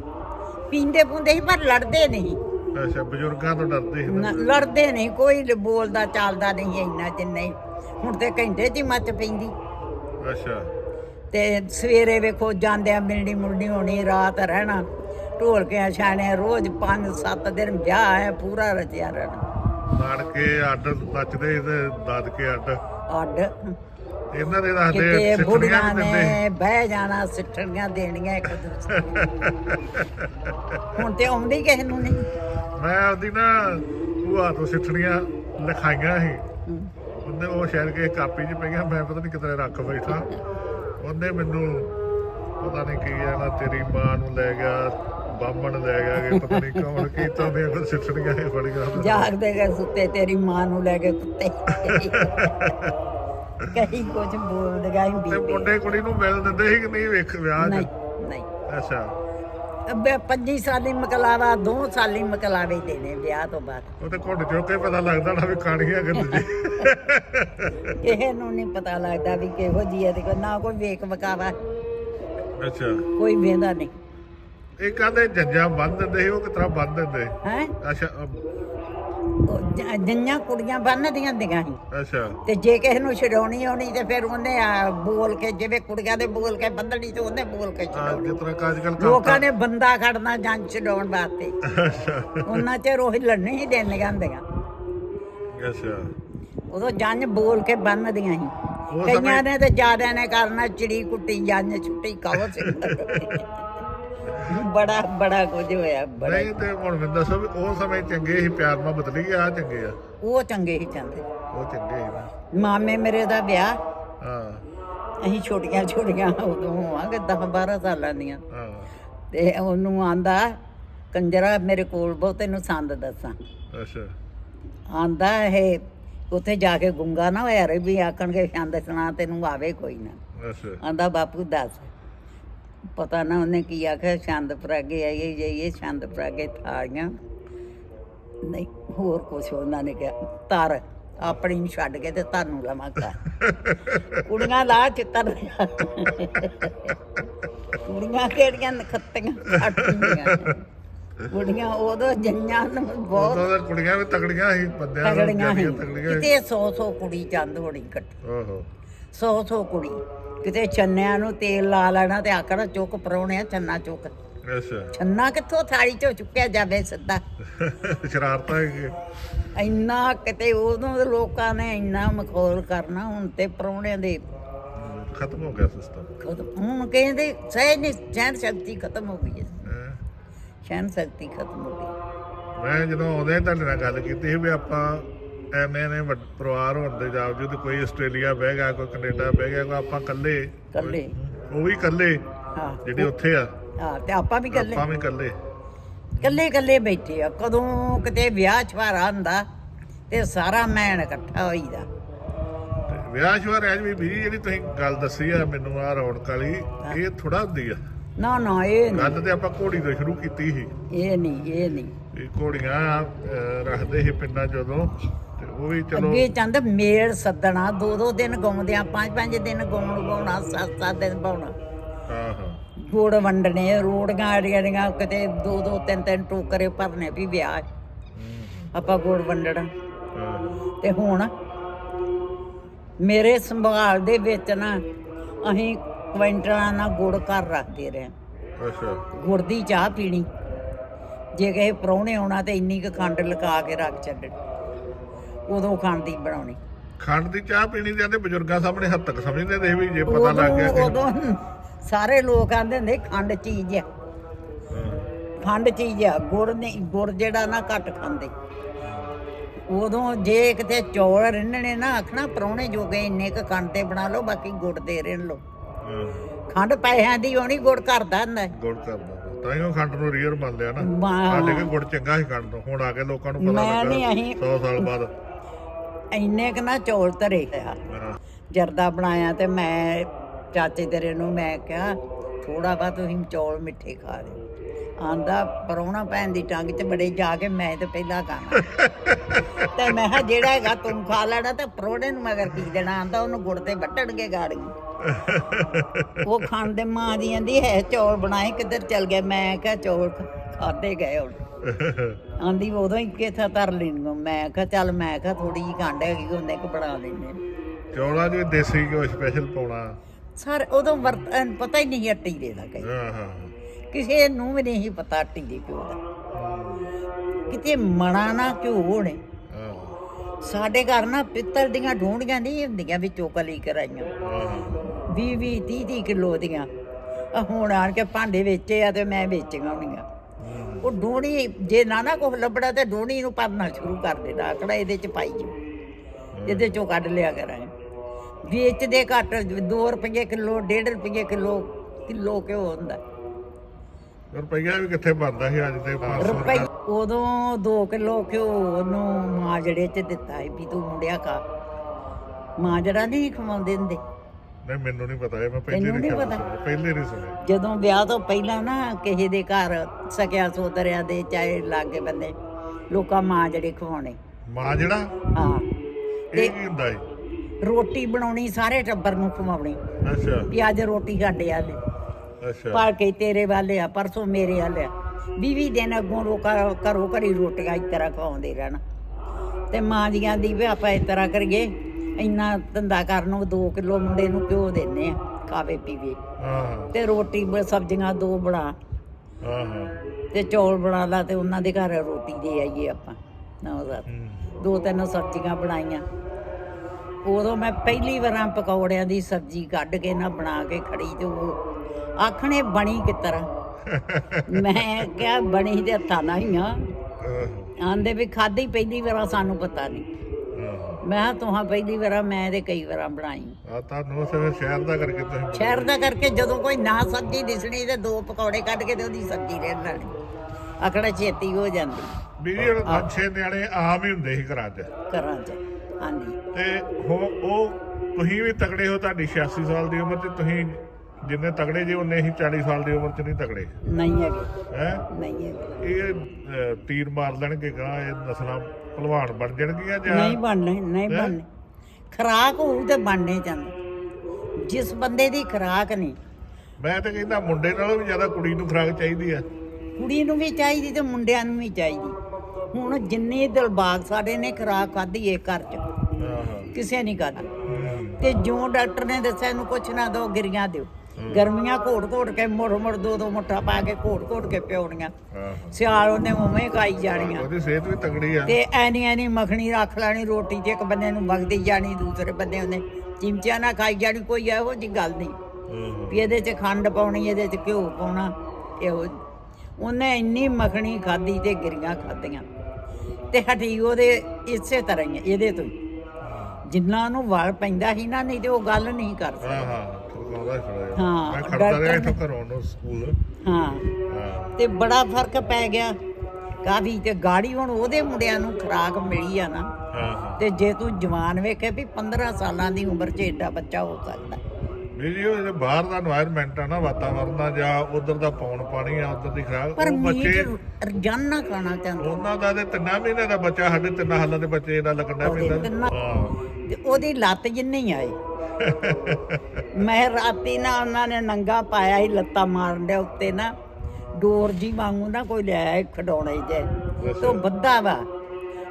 ਪੀਂਦੇ ਪੁੰਦੇ ਸੀ ਪਰ ਲੜਦੇ ਨਹੀਂ। ਅੱਛਾ ਬਜ਼ੁਰਗਾਂ ਤੋਂ ਡਰਦੇ ਸੀ ਨਾ। ਲੜਦੇ ਨਹੀਂ ਕੋਈ ਲ- ਬੋਲਦਾ ਚੱਲਦਾ ਨਹੀਂ ਇੰਨਾ ਜਿੰਨਾ ਹੀ। ਹੁਣ ਤੇ ਘੰਟੇ 'ਚ ਹੀ ਮੱਚ ਪੈਂਦੀ। ਅੱਛਾ। ਤੇ ਸਵੇਰੇ ਵੇਖੋ ਜਾਂਦਿਆਂ ਮਿਲਣੀ ਮੁਲਣੀ ਹੋਣੀ ਰਾਤ ਰਹਿਣਾ। ਢੋਲਕਿਆਂ ਛਾਣੇ ਰੋਜ਼ 5-7 ਦਿਨ ਵਿਆਹ ਹੈ ਪੂਰਾ ਰਚਿਆ ਰਹਿਣਾ। ਨਾਨਕੇ ਅੱਡ ਨੱਚਦੇ ਤੇ ਦਾਦਕੇ ਅੱਡ। ਅੱਡ। ਇਹਨਾਂ ਦੇ ਦੱਸਦੇ ਕਿਤੇ ਸਿੱਠਣੀਆਂ ਬੁੜੀਆਂ ਵੀ ਦਿੰਦੇ। ਨੇ ਬਹਿ ਜਾਣਾ ਸਿੱਠਣੀਆਂ ਦੇਣੀਆਂ ਇੱਕ ਦੂਸਰੇ ਨੂੰ। ਹੁਣ ਤੇ ਆਉਂਦੀ ਕਿਸੇ ਨੂੰ ਨਹੀਂ। ਮੈਂ ਉਹਦੀ ਨਾ ਭੂਆ ਤੋਂ ਸਿੱਠਣੀਆਂ ਲਿਖਾਈਆਂ ਸੀ। ਉਹਨੇ ਉਹ ਸ਼ਾਇਦ ਕਿ ਕਾਪੀ 'ਚ ਪਈਆਂ ਮੈਂ ਪਤਾ ਨਹੀਂ ਕਿਤੇ ਰੱਖ ਬੈਠਾ। ਉਹਨੇ ਮੈਨੂੰ ਪਤਾ ਨਹੀਂ ਕੀ ਹੈ ਨਾ ਤੇਰੀ ਮਾਂ ਨੂੰ ਲੈ ਗਿਆ ਬਾਹਮਣ ਲੈ ਗਿਆ ਕਿ ਪਤਾ ਨਹੀਂ ਕੌਣ ਕੀਤਾ ਦੇ ਫਿਰ ਸਿੱਠਣੀਆਂ ਹੀ ਫੜੀਆਂ ਜਾਗਦੇ ਗਏ ਸੁੱਤੇ ਤੇਰੀ ਮਾਂ ਨੂੰ ਲੈ ਕੇ ਕੁੱਤੇ। ਕਹੀਂ ਕੁਝ ਬੋਲਦੇ ਗਾਈ ਤੇ ਬੀਬੀ ਮੁੰਡੇ ਕੁੜੀ ਨੂੰ ਮਿਲ ਦਿੰਦੇ ਸੀ ਕਿ ਨਹੀਂ ਵੇਖ ਵਿਆਹ 'ਚ? ਨਹੀਂ ਨਹੀਂ। ਅੱਛਾ। ਅੱਬੇ 25 ਸਾਲੀ ਮਕਲਾਵਾ 2 ਸਾਲੀ ਮਕਲਾਵੇ ਦੇਣੇ ਵਿਆਹ ਤੋਂ ਬਾਅਦ। ਉਹ ਤੇ ਘੁੱਟ ਚੁੱਕ ਕੇ ਪਤਾ ਲੱਗਦਾ ਨਾ ਵੀ ਕਾਣੀਆਂ ਕਿ ਦੂਜੀ ਕਿਸੇ ਨੂੰ ਨਹੀਂ ਪਤਾ ਲੱਗਦਾ ਵੀ ਕਿਹੋ ਜੀ ਹੈ ਤੇ ਕੋਈ- ਨਾ ਕੋਈ ਵੇਖ ਵਕਾਵਾ ਅੱਛਾ। ਕੋਈ ਵੇਂਦਾ ਨਹੀਂ। ਇਹ ਕਹਿੰਦੇ ਜੱਜਾਂ ਬੰਨ ਦਿੰਦੇ ਉਹ ਕਿਸ ਤਰ੍ਹਾਂ ਬੰਨ ਦਿੰਦੇ ਹੈ? ਅੱਛਾ ਜੰਨਾਂ ਕੁੜੀਆਂ ਬੰਨਦੀਆਂ ਹੁੰਦੀਆਂ ਸੀ। ਅੱਛਾ। ਤੇ ਜੇ ਕਿਸੇ ਨੂੰ ਛਡਾਉਣੀ ਆਉਣੀ ਤੇ ਫਿਰ ਉਹਨੇ ਆ ਬੋਲ ਕੇ ਜਿਵੇਂ ਕੁੜੀਆਂ ਦੇ ਬੋਲ ਕੇ ਬੰਦੜੀ ਤੇ ਉਹਨੇ ਬੋਲ ਕੇ ਛਡਾਉਣੀ। ਜਿਸ ਤਰ੍ਹਾਂ ਅੱਜ ਕੱਲ ਲੋਕਾਂ ਨੇ ਬੰਦਾ ਖੜਨਾ ਜੰਗ ਛਡਾਉਣ ਵਾਸਤੇ। ਅੱਛਾ। ਉਹਨਾਂ ਚ ਰੋਹ ਲੜਨੀ ਹੀ ਦੇਣੀਆਂ ਹੁੰਦੀਆਂ ਅੱਛਾ। ਉਦੋਂ ਜੰਜ ਬੋਲ ਕੇ ਬੰਨਦੀਆਂ ਸੀ। ਕਈਆਂ ਨੇ ਤੇ ਜ਼ਿਆਦਾ ਨੇ ਕਰਨਾ ਚਿੜੀ ਕੁੱਟੀ ਜੰਜ ਛੁੱਟੀ ਕਾਹੋ ਸਿੰਘ ਬੜਾ ਬੜਾ ਕੁਝ ਹੋਇਆ ਬੜਾ ਨਹੀਂ ਤੇ ਹੁਣ ਮੈਨੂੰ ਦੱਸੋ ਵੀ ਉਹ ਸਮੇਂ ਚੰਗੇ ਸੀ ਪਿਆਰ ਨਾਲ ਬਦਲੀ ਆ ਚੰਗੇ ਆ? ਉਹ ਚੰਗੇ ਹੀ ਚਾਹੁੰਦੇ ਉਹ ਚੰਗੇ ਸੀ ਨਾ। ਮਾਮੇ ਮੇਰੇ ਦਾ ਵਿਆਹ। ਹਾਂ। ਅਸੀਂ ਛੋਟੀਆਂ ਛੋਟੀਆਂ ਉਦੋਂ ਹੋਵਾਂਗੇ 10 12 ਸਾਲਾਂ ਦੀਆਂ। ਹਾਂ। ਤੇ ਉਹਨੂੰ ਆਂਦਾ ਕੰਜਰਾ ਮੇਰੇ ਕੋਲ ਬਹੁਤ ਤੈਨੂੰ ਸੰਦ ਦੱਸਾਂ। ਅੱਛਾ। ਆਂਦਾ ਇਹ ਉੱਥੇ ਜਾ ਕੇ ਗੁੰਗਾ ਨਾ ਹੋਇਆ ਰੇ ਵੀ ਆਖਣਗੇ ਛੰਦ ਸੁਣਾ ਤੈਨੂੰ ਆਵੇ ਕੋਈ ਨਾ। ਅੱਛਾ। ਆਂਦਾ ਬਾਪੂ ਦੱਸ। ਪਤਾ ਨਾ ਉਹਨੇ ਕੀ ਆਖਿਆ ਛੰਦ ਪ੍ਰਾਗੇ ਆਈਏ ਜਾਈਏ ਛੰਦ ਪ੍ਰਾਗੇ ਥਾਲੀਆਂ। ਨਹੀਂ ਹੋਰ ਕੁਛ ਉਹਨਾਂ ਨੇ ਕਿਹਾ। ਤਰ ਆਪਣੀ ਨੂੰ ਛੱਡ ਕੇ ਤੇ ਤੁਹਾਨੂੰ ਲਵਾਂ ਕਰ <laughs> ਕੁੜੀਆਂ ਲਾ ਚਿੱਤਰ। ਕੁੜੀਆਂ ਕਿਹੜੀਆਂ ਨਖੱਤੀਆਂ ਨੇ। ਕੁੜੀਆਂ ਉਦੋਂ ਜੰਜਾਂ ਨੂੰ ਬਹੁਤ ਉਦੋਂ ਕੁੜੀਆਂ ਵੀ ਤਗੜੀਆਂ ਸੀ ਬੰਦਿਆਂ ਨਾਲ ਤਗੜੀਆਂ ਕਿਤੇ 100 100 ਕੁੜੀ ਚੰਦ ਹੋਣੀ ਇਕੱਠੀ। ਓਹੋ। 100 100 ਕੁੜੀ। ਕਿਤੇ ਚੰਨਿਆਂ ਨੂੰ ਤੇਲ ਲਾ ਲੈਣਾ ਤੇ ਆਕੜਾ ਚੁੱਕ ਪਰੋਣਿਆ ਚੰਨਾ ਚੁੱਕ। ਅੱਛਾ। ਛੰਨਾ ਕਿੱਥੋਂ ਥਾਲੀ ਚੋਂ ਚੁੱਕਿਆ ਜਾਵੇ ਸਿੱਧਾ? ਸ਼ਰਾਰਤਾਂ ਹੈਗੀਆਂ। ਇੰਨਾ ਕਿਤੇ ਉਦੋਂ ਦੇ ਲੋਕਾਂ ਨੇ ਇੰਨਾ ਮਖੌਲ ਕਰਨਾ ਹੁਣ ਤੇ ਪਰੋਣਿਆਂ ਦੇ ਖਤਮ ਹੋ ਗਿਆ ਸਿਸਟਮ ਖਤਮ ਹੁਣ ਕਹਿੰਦੇ ਸਹਿ ਨਹੀਂ ਸਹਿਣ ਸ਼ਕਤੀ ਖਤਮ ਹੋ ਗਈ ਹੈ। ਸਹਿਣ ਸ਼ਕਤੀ ਖਤਮ ਹੋ ਗਈ। ਮੈਂ ਜਦੋਂ ਆਉਂਦੇ ਤੁਹਾਡੇ ਨਾਲ ਗੱਲ ਕੀਤੀ ਸੀ ਵੀ ਆਪਾਂ ਐਨੇ ਨੇ ਵੱਡ- ਪਰਿਵਾਰ ਹੋਣ ਦੇ ਬਾਵਜੂਦ ਕੋਈ ਆਸਟ੍ਰੇਲੀਆ ਬਹਿ ਗਿਆ ਕੋਈ ਕੈਨੇਡਾ ਬਹਿ ਗਿਆ ਕੋਈ ਆਪਾਂ ਇਕੱਲੇ। ਕੱਲੇ ਉਹ ਵੀ ਇਕੱਲੇ ਹਾਂ। ਜਿਹੜੇ ਉੱਥੇ ਆ। ਹਾਂ ਤੇ ਆਪਾਂ ਵੀ ਕੱਲੇ ਆਪਾਂ ਵੀ ਇਕੱਲੇ। ਕੱਲੇ ਕੱਲੇ ਬੈਠੇ ਆ। ਕਦੋਂ ਕਿਤੇ ਵਿਆਹ ਛਵਾਰਾ ਹੁੰਦਾ ਤੇ ਸਾਰਾ ਮੈਣ ਇਕੱਠਾ ਹੋਈਦਾ। ਤੇ ਵਿਆਹ ਸ਼ਵਾਰ ਐਜ ਵੀ ਬੀਜੀ ਜਿਹੜੀ ਤੁਸੀਂ ਗੱਲ ਦੱਸੀ ਆ ਮੈਨੂੰ ਆ ਰੌਣਕ ਵਾਲੀ ਇਹ ਥੋੜਾ ਹੁੰਦੀ ਆ। ਨਾ ਨਾ ਇਹ ਨਹੀਂ। ਗੱਲ ਤੇ ਆਪਾਂ ਘੋੜੀ ਤੋਂ ਸ਼ੁਰੂ ਕੀਤੀ ਸੀ। ਇਹ ਨਹੀਂ ਇਹ ਨਹੀਂ। ਵੀ ਘੋੜੀਆਂ ਅਹ, ਰੱਖਦੇ ਸੀ ਪਿੰਡਾਂ 'ਚ ਜਦੋਂ ਉਹ ਵੀ ਚਲੋ। ਅੱਗੇ ਚੰਦ ਮੇਲ ਸੱਦਣਾ ਦੋ ਦੋ ਦਿਨ ਗਾਉਂਦੇ ਆ ਪੰਜ ਪੰਜ ਦਿਨ ਗਾਉਣ ਗਾਉਣਾ ਸੱਤ ਸੱਤ ਦਿਨ ਪਾਉਣਾ। ਹਾਂ ਹਾਂ। ਗੁੜ ਵੰਡਣੇ ਰੋੜੀਆਂ ਅੜੀਆਂ ਕਿਤੇ ਦੋ ਦੋ ਤਿੰਨ ਤਿੰਨ ਟੋਕਰੇ ਭਰਨੇ ਵੀ ਵਿਆਹ। ਹੈ। ਆਪਾਂ ਗੁੜ ਵੰਡਣਾ। ਹਾਂ, ਤੇ ਹੁਣ ਮੇਰੇ ਸੰਭਾਲ ਦੇ ਵਿੱਚ ਨਾ ਅਸੀਂ ਕੁਇੰਟਲਾਂ ਨਾਲ ਗੁੜ ਘਰ ਰੱਖਦੇ ਰਹੇ। ਅੱਛਾ। ਗੁੜ ਦੀ ਚਾਹ ਪੀਣੀ। ਜੇ ਕਿਸੇ ਪ੍ਰਾਹੁਣੇ ਆਉਣਾ ਤੇ ਇੰਨੀ ਕੁ ਖੰਡ ਲਗਾ ਕੇ ਰੱਖ ਛੱਡਣੀ। ਉਦੋਂ ਖੰਡ ਦੀ ਬਣਾਉਣੀ। ਖੰਡ ਦੀ ਚਾਹ ਪੀਣੀ ਜਾਂਦੇ ਬਜ਼ੁਰਗਾਂ ਸਾਹਮਣੇ ਹੱਦ ਤੱਕ ਸਮਝਦੇ ਨੇ ਵੀ ਜੇ ਪਤਾ ਲੱਗ ਗਿਆ ਉਦੋਂ ਕਿ ਉਦੋਂ ਸਾਰੇ ਲੋਕ ਆਂਦੇ ਹੁੰਦੇ ਖੰਡ ਚੀਜ਼ ਆ। ਖੰਡ ਚੀਜ਼ ਆ ਗੁੜ ਨਹੀਂ ਗੁੜ ਜਿਹੜਾ ਨਾ ਘੱਟ ਖਾਂਦੇ। ਉਦੋਂ ਜੇ ਕਿਤੇ ਚੌਲ ਰਿੰਨਣੇ ਨਾ ਆਖਣਾ ਪ੍ਰਾਹੁਣੇ ਜੋਗੇ ਇੰਨੇ ਕ ਖੰਡ ਤੇ ਬਣਾ ਲਓ ਬਾਕੀ ਗੁੜ ਦੇ ਰਿੰਨ ਲਓ। ਹਾਂ, ਖੰਡ ਪੈਸਿਆਂ ਦੀ ਹੋਣੀ ਗੁੜ ਕਰਦਾ ਹੁੰਦਾ ਹੈ। ਗੁੜ ਕਰਦਾ ਤਾਂ ਹੀ ਉਹ ਖੰਡ ਨੂੰ ਰੀਅਰ ਮੰਨ ਲਿਆ ਨਾ। ਸਾਡੇ ਕੇ ਗੁੜ ਚੰਗਾ ਸੀ ਖੰਡ ਤੋਂ। ਹੁਣ ਆ ਕੇ ਲੋਕਾਂ ਨੂੰ ਪਤਾ ਮੈਂ ਨਹੀਂ, ਲੱਗਾ ਅਸੀਂ- 100 ਸਾਲ ਬਾਅਦ। ਇੰਨੇ ਕ ਨਾ ਚੌਲ ਧਰੇ ਆ। ਜਰਦਾ ਬਣਾਇਆ ਤੇ ਮੈਂ ਚਾਚੇ ਤੇਰੇ ਨੂੰ ਮੈਂ ਕਿਹਾ ਥੋੜਾ ਬਾਅਦ ਤੁਸੀਂ ਚੌਲ ਮਿੱਠੇ ਖਾ ਲਿਓ। ਆਂਦਾ, ਪਰੋਣਾ ਭੈਣ ਦੀ ਟੰਗ 'ਚ ਬੜੇ ਜਾ ਕੇ ਮੈਂ ਤੇ ਪਹਿਲਾਂ ਖਾਣਾ। ਤੇ ਮੈਂ ਕਿਹਾ, ਜਿਹੜਾ ਹੈਗਾ ਤੂੰ ਖਾ ਲੈਣਾ ਤੇ ਪਰੋਣੇ ਨੂੰ ਮਗਰ ਕੀ ਦੇਣਾ? ਆਂਦਾ, ਉਹਨੂੰ ਗੁੜ ਤੇ ਵੱਟਣਗੇ ਗਾੜੀਆਂ। ਉਹ ਖਾਣ ਦੇ ਮਾਂ ਦੀ ਆਂਦੀ, ਹੈ, ਚੌਲ ਬਣਾਏ, ਕਿੱਧਰ ਚਲ ਗਿਆ? ਮੈਂ ਕਿਹਾ, ਚੌਲ ਖਾਦੇ ਗਏ ਹੁਣ। ਆਂਦੀ ਉਦੋਂ ਹੀ ਕਿਥਾ ਤਰ ਲੈਣੀ ਮੈਂ ਕਿਹਾ ਚੱਲ ਮੈਂ ਕਿਹਾ ਥੋੜੀ ਜੀ ਖੰਡ ਹੈਗੀ ਉਹਨੇ ਕਿ ਬਣਾ ਲੈਨੇ ਚੌਲਾਂ 'ਚ ਦੇਸੀ ਘਿਓ ਸਪੈਸ਼ਲ ਪਾਉਣਾ। ਸਰ ਉਦੋਂ ਵਰਤ ਪਤਾ ਹੀ ਨਹੀਂ ਅੱਟੀ ਦੇ ਦਾ ਕਈ। ਹਾਂ ਹਾਂ। ਕਿਸੇ ਨੂੰ ਵੀ ਨਹੀਂ ਪਤਾ ਅੱਟੀ ਦੇ ਕਿਉਂ ਦਾ। ਕਿਤੇ ਮਣਾ ਨਾ ਕਿਉਂ ਹੋਣੇ। ਸਾਡੇ ਘਰ ਨਾ ਪਿੱਤਲ ਦੀਆਂ ਢੂੰਡੀਆਂ ਨਹੀਂ ਹੁੰਦੀਆਂ ਵਿੱਚੋਂ ਕਲੀ ਕਰਾਈਆਂ। ਹਾਂ 20 20 30 30 ਕਿਲੋ ਦੀਆਂ। ਹੁਣ ਆਣ ਕੇ ਭਾਂਡੇ ਵੇਚੇ ਆ ਤੇ ਮੈਂ ਵੇਚੀਆਂ ਹੋਣੀਆਂ। ਉਹ ਡੋਣੀ ਜੇ ਨਾ ਕੁਛ ਲੱਭੜਾ ਤੇ ਡੋਣੀ ਨੂੰ ਭਰਨਾ ਸ਼ੁਰੂ ਕਰ ਦੇਣਾ ਆਕੜਾ ਇਹਦੇ ਚ ਪਾਈ ਜੋ ਇਹਦੇ ਚੋਂ ਕੱਢ ਲਿਆ ਕਰਾਂਗੇ। ਵੇਚਦੇ ਘੱਟ 2 ਰੁਪਏ ਕਿਲੋ 1.5 ਰੁਪਏ ਕਿਲੋ ਕਿਲੋ ਕਿਉਂ ਹੁੰਦਾ? ਰੁਪਈਆ ਵੀ ਕਿੱਥੇ ਬਣਦਾ ਸੀ ਅੱਜ ਤੇ 500 ਰੁਪਏ? ਉਦੋਂ 2 ਕਿਲੋ ਘਿਓ ਉਹਨੂੰ ਮਾਂ ਜਿਹੜੇ ਚ ਦਿੱਤਾ ਸੀ ਵੀ ਤੂੰ ਮੁੰਡਿਆ ਖਾ। ਮਾਂ ਜਿਹੜਾ ਨਹੀਂ ਖਵਾਉਂਦੇ ਹੁੰਦੇ। ਨਹੀਂ ਮੈਨੂੰ ਨਹੀਂ ਪਤਾ ਇਹ ਮੈਂ ਪਹਿਲੇ ਤੈਨੂੰ ਨਹੀਂ ਨਹੀਂ ਸੁਣਿਆ। ਪਤਾ? ਪਹਿਲੇ ਨਹੀਂ ਸੁਣਿਆ। ਜਦੋਂ ਵਿਆਹ ਤੋਂ ਪਹਿਲਾਂ ਨਾ ਕਿਸੇ ਦੇ ਘਰ ਸਕਿਆ ਸੋਦਰਿਆਂ ਦੇ ਚਾਹੇ ਲਾਗੇ ਬੰਦੇ ਲੋਕਾਂ ਮਾਂ ਜਿਹੜੇ ਖਵਾਉਣੇ। ਮਾਂ ਜਿਹੜਾ? ਹਾਂ। ਇਹ ਕੀ ਹੁੰਦਾ ਹੈ ਰੋਟੀ ਬਣਾਉਣੀ ਸਾਰੇ ਟੱਬਰ ਨੂੰ ਖਵਾਉਣੀ। ਅੱਛਾ। ਵੀ ਅੱਜ ਰੋਟੀ ਸਾਡੇ ਆ ਲੈ ਅੱਛਾ। ਪਰ ਕੇ ਤੇਰੇ ਵਾਲੇ ਆ ਪਰਸੋਂ ਮੇਰੇ ਵਾਲੇ ਆ। ਵੀਹ ਦਿਨ ਅੱਗੋਂ ਲੋਕਾਂ ਘਰੋਂ ਘਰੀ ਰੋਟੀਆਂ ਇਸ ਤਰ੍ਹਾਂ ਖਵਾਉਂਦੇ ਰਹਿਣਾ। ਤੇ ਮਾਂ ਜੀਆਂ ਦੀ ਵੀ ਆਪਾਂ ਇਸ ਤਰ੍ਹਾਂ ਕਰੀਏ ਇੰਨਾ ਧੰਦਾ ਕਰਨ ਨੂੰ 2 ਕਿਲੋ ਮੁੰਡੇ ਨੂੰ ਕਿਉਂ ਦਿੰਨੇ ਆ ਖਾਵੇ ਪੀਵੇ। ਹਾਂ। ਤੇ ਰੋਟੀ ਬ- ਸਬਜ਼ੀਆਂ ਦੋ ਬਣਾ। ਹਾਂ ਹਾਂ। ਤੇ ਚੌਲ ਬਣਾ ਲਾ ਤੇ ਉਹਨਾਂ ਦੇ ਘਰ ਰੋਟੀ ਦੇ ਆਈਏ ਆਪਾਂ। ਨਾ ਉਹਦਾ ਹੂੰ। ਦੋ ਤਿੰਨ ਸਬਜ਼ੀਆਂ ਬਣਾਈਆਂ। ਉਦੋਂ ਮੈਂ ਪਹਿਲੀ ਵਾਰਾਂ ਪਕੌੜਿਆਂ ਦੀ ਸਬਜ਼ੀ ਕੱਢ ਕੇ ਨਾ ਬਣਾ ਕੇ ਖੜੀ ਤੇ ਉਹ ਆਖਣੇ ਬਣੀ ਕਿਸ ਤਰ੍ਹਾਂ <laughs> ਮੈਂ ਕਿਹਾ ਬਣੀ ਤੇ ਹੱਥਾਂ ਨਾਲ ਹੀ ਆ। ਆਂਦੇ ਵੀ ਖਾਦੀ ਪਹਿਲੀ ਵਾਰਾਂ ਸਾਨੂੰ ਪਤਾ ਨਹੀਂ। ਮੈਂ ਤੁਹਾਂ ਪਹਿਲੀ ਵਾਰਾਂ ਮੈਂ ਤੇ ਕਈ ਵਾਰਾਂ ਬਣਾਈ। ਆ ਤੁਹਾਨੂੰ ਉਸ ਵੇਲੇ ਸ਼ਹਿਰ ਦਾ ਕਰਕੇ ਤੁਸੀਂ ਸ਼ਹਿਰ ਦਾ ਕਰਕੇ ਜਦੋਂ ਕੋਈ ਨਾ ਸਬਜ਼ੀ ਦਿਸਣੀ ਤੇ ਦੋ ਪਕੌੜੇ ਕੱਢ ਕੇ ਤੇ ਉਹਦੀ ਸਬਜ਼ੀ ਰਹਿਣ ਲੈਣੀ ਆਖੜਾ ਛੇਤੀ ਹੋ ਜਾਂਦੀ। ਬੀਜੀ ਹੁਣ ਪੰਜ ਛੇ ਨਿਆਣੇ ਆਮ ਹੀ ਹੁੰਦੇ ਸੀ ਘਰਾਂ 'ਚ। ਘਰਾਂ 'ਚ ਹਾਂਜੀ। ਤੇ ਹੋ ਉਹ ਤੁਸੀਂ ਵੀ ਤਗੜੇ ਹੋ ਤੁਹਾਡੀ 86 ਸਾਲ ਦੀ ਉਮਰ 'ਚ ਤੁਸੀਂ ਜਿੰਨੇ ਤਗੜੇ ਜੇ ਉਹਨੇ ਹੀ 40 ਸਾਲ ਦੀ ਉਮਰ 'ਚ ਨਹੀਂ ਤਗੜੇ ਨਹੀਂ ਹੈਗੇ। ਹੈ? ਨਹੀਂ ਹੈਗੇ। ਇਹ ਅਹ, ਤੀਰ ਮਾਰ ਲੈਣਗੇ ਗਾਂ ਇਹ ਨਸਲਾਂ ਭਲਵਾਨ ਬਣ ਜਾਣਗੀਆਂ ਜਾਂ ਨਹੀਂ ਬਣਨੇ ਨਹੀਂ ਬਣਨੇ। ਖਰਾਕ ਹੋਊ ਤੇ ਬਣਨੇ ਜਾਂਦੇ ਜਿਸ ਬੰਦੇ ਦੀ ਖਰਾਕ ਨਹੀਂ। ਮੈਂ ਤਾਂ ਕਹਿੰਦਾ ਮੁੰਡੇ ਨਾਲੋਂ ਵੀ ਜ਼ਿਆਦਾ ਕੁੜੀ ਨੂੰ ਖੁਰਾਕ ਚਾਹੀਦੀ ਆ। ਕੁੜੀ ਨੂੰ ਵੀ ਚਾਹੀਦੀ ਤੇ ਮੁੰਡਿਆਂ ਨੂੰ ਵੀ ਚਾਹੀਦੀ। ਹੁਣ ਜਿੰਨੇ ਦਿਲਬਾਗ ਸਾਡੇ ਨੇ ਖਰਾਕ ਖਾਧੀ ਏ ਘਰ 'ਚ ਕਿਸੇ ਨਹੀਂ ਖਾਧੀ। ਹੂੰ। ਤੇ ਜੋ ਡਾਕਟਰ ਨੇ ਦੱਸਿਆ ਇਹਨੂੰ ਕੁਛ ਨਾ ਦੋ ਗਿਰੀਆਂ ਦਿਓ। ਗਰਮੀਆਂ ਘੋਟ ਘੋਟ ਕੇ ਮੁੜ ਮੁੜ ਦੋ ਦੋ ਮੁੱਠਾ ਪਾ ਕੇ ਘੋਟ ਘੋਟ ਕੇ ਪਿਉਣੀਆਂ। ਸਿਆਲ ਉਹਨੇ ਉਵੇਂ ਖਾਈ ਜਾਣੀਆਂ। ਉਹਦੀ ਸਿਹਤ ਵੀ ਤਗੜੀ ਆ। ਤੇ ਐਨੀ ਐਨੀ ਮੱਖਣੀ ਰੱਖ ਲੈਣੀ ਰੋਟੀ ਤੇ ਇੱਕ ਬੰਦੇ ਨੂੰ ਵਗਦੀ ਜਾਣੀ ਦੂਸਰੇ ਬੰਦੇ ਉਹਨੇ ਚਿਮਚਿਆਂ ਨਾਲ ਖਾਈ ਜਾਣੀ ਕੋਈ ਇਹੋ ਜੀ ਗੱਲ ਨਹੀਂ। ਵੀ ਇਹਦੇ 'ਚ ਖੰਡ ਪਾਉਣੀ ਇਹਦੇ 'ਚ ਘਿਓ ਪਾਉਣਾ ਇਹੋ ਉਹਨੇ ਇੰਨੀ ਮੱਖਣੀ ਖਾਦੀ ਤੇ ਗਿਰੀਆਂ ਖਾਧੀਆਂ। ਤੇ ਹਟੀ ਉਹਦੇ ਇਸੇ ਤਰ੍ਹਾਂ ਹੀ ਇਹਦੇ ਤੋਂ। ਜਿੰਨਾ ਨੂੰ ਵਲ ਪੈਂਦਾ ਸੀ ਨਾ ਨਹੀਂ ਤੇ ਉਹ ਗੱਲ ਨਹੀਂ ਕਰ ਸਕਦਾ। ਤੇ ਬੜਾ ਫ਼ਰਕ ਪੈ ਗਿਆ। ਕਾਫੀ ਤੇ ਗਾੜੀ ਹੁਣ ਉਹਦੇ ਮੁੰਡਿਆਂ ਨੂੰ ਖੁਰਾਕ ਮਿਲੀ ਆ ਨਾ। ਤੇ ਜੇ ਤੂੰ ਜਵਾਨ ਵੇਖੇ ਵੀ 15 ਸਾਲਾਂ ਦੀ ਉਮਰ 'ਚ ਏਡਾ ਬੱਚਾ ਹੋ ਸਕਦਾ। ਨਹੀਂ ਉਹ ਜਿਹੜਾ ਬਾਹਰ ਦਾ এনवायरमेंट ਆ ਨਾ ਵਾਤਾਵਰਨ ਦਾ ਜਾਂ ਉਧਰ ਦਾ ਪੌਣ ਪਾਣੀ ਆ ਉਧਰ ਦੀ ਖਰਾਕ ਪਰ ਉਹ ਮੀਟ ਬੱਚੇ ਰੋਜ਼ਾਨਾ ਖਾਣਾ ਚਾਹੁੰਦਾ। ਉਹਨਾਂ ਦਾ ਤੇ ਤਿੰਨਾਂ ਮਹੀਨੇ ਦਾ ਬੱਚਾ ਸਾਡੇ ਤਿੰਨਾਂ ਹਾਲਾਂ ਦੇ ਬੱਚੇ ਦਾ ਲੱਗਣਾ ਪੈਂਦਾ ਤੇ ਉਹਦੀ ਲੱਤ ਜਿੰਨੀ ਆਏ। ਮੈਂ ਰਾਤੀ ਨਾ ਉਹਨਾਂ ਨੇ ਨੰਗਾ ਪਾਇਆ ਹੀ ਲੱਤਾਂ ਮਾਰਨ ਦੇ ਉੱਤੇ ਨਾ। ਡੋਰ ਜੀ ਵਾਂਗੂ ਨਾ ਕੋਈ ਲੈ ਆਏ ਖਡੌਣੇ ਜੇ ਤੇ ਬੱਧਾ ਵਾ।